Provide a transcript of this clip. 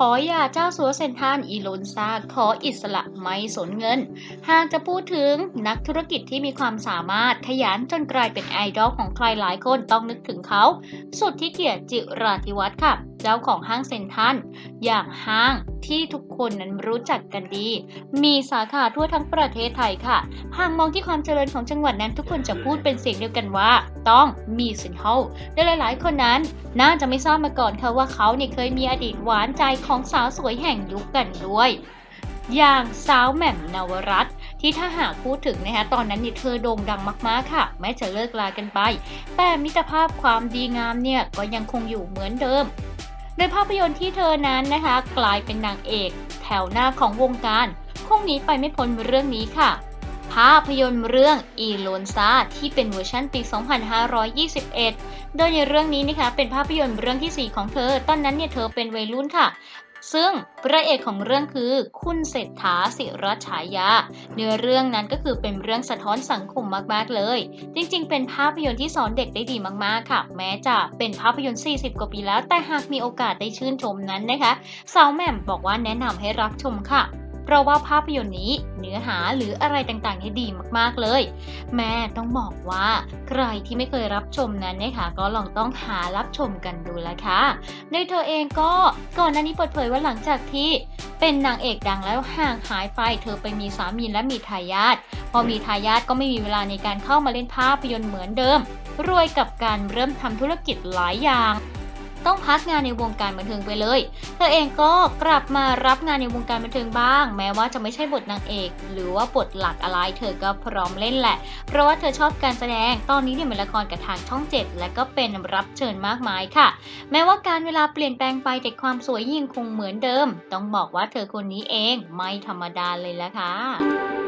ขออย่าเจ้าสัวเซนทานอีโลนซาขออิสระไม่สนเงิน หากจะพูดถึงนักธุรกิจที่มีความสามารถขยันจนกลายเป็นไอดอลของใครหลายคนต้องนึกถึงเขา สุดที่เกียรติจิราธิวัฒน์ค่ะจ้าของห้างเซ็นทรัลอย่างห้างที่ทุกคนนั้นรู้จักกันดี มีสาขาทั่วทั้งประเทศไทยค่ะ หากมองที่ความเจริญของจังหวัดนั้นทุกคนจะพูดเป็นเสียงเดียวกันว่า ต้องมีเซ็นทรัลและหลาย ๆ คนนั้น น่าจะไม่ทราบมาก่อนค่ะว่าเขาเนี่ยเคยมีอดีตหวานใจของสาวสวยแห่งยุคกันด้วย อย่างสาวแหม่มนวรัตนที่ถ้าหากพูดถึงนะคะตอนนั้นเนี่ยเธอโด่งดังมากๆค่ะ แม้จะเลิกลากันไป แต่มิตรภาพความดีงามเนี่ยก็ยังคงอยู่เหมือนเดิม โดยภาพยนตร์ที่เธอนั้นนะคะ กลายเป็นนางเอก แถวหน้าของวงการคงหนีไปไม่พ้นเรื่องนี้ค่ะ ภาพยนตร์เรื่องอีโลนซาที่เป็นเวอร์ชันปี 2521 โดยในเรื่องนี้นะคะเป็นภาพยนตร์เรื่องทีสี่4 ของเธอ ตอนนั้นเนี่ยเธอเป็นวัยรุ่นค่ะ ซึ่งพระเอกของเรื่องคือคุณเศรษฐาศิรฉายา เนื้อเรื่องนั้นก็คือเป็นเรื่องสะท้อนสังคมมาก ๆ เลย จริง ๆ เป็นภาพยนตร์ที่สอนเด็กได้ดีมาก ๆ ค่ะ แม้จะเป็นภาพยนตร์ 40 กว่าปีแล้ว แต่หากมีโอกาสได้ชื่นชมนั้นนะคะ สาวแหม่มบอกว่าแนะนำให้รับชมค่ะ เพราะว่าภาพยนตร์นี้เนื้อหาหรืออะไรต่างๆเนี่ดีมากๆเลย แม่ต้องบอกว่าใครที่ไม่เคยรับชมนั้นนะคะก็ลองต้องหารับชมกันดูละค่ะโดยเธอเองก็ก่อนหน้านี้เปิดเผยว่าหลังจากที่เป็นนางเอกดังแล้วห่างหายไป เธอไปมีสามีและมีทายาทพอมีทายาทก็ไม่มีเวลาในการเข้ามาเล่นภาพยนตร์เหมือนเดิม รวยกับการเริ่มทำธุรกิจหลายอย่าง ต้องพักงานในวงการบันเทิงไปเลย เธอเองก็กลับมารับงานในวงการบันเทิงบ้าง แม้ว่าจะไม่ใช่บทนางเอก หรือว่าบทหลักอะไร เธอก็พร้อมเล่นแหละ เพราะว่าเธอชอบการแสดง ตอนนี้เนี่ยมีละครกับทางช่องเจ็ดและก็เป็นรับเชิญมากมายค่ะ แม้ว่าการเวลาเปลี่ยนแปลงไปแต่ความสวยยิ่งคงเหมือนเดิม ต้องบอกว่าเธอคนนี้เองไม่ธรรมดาเลยละค่ะ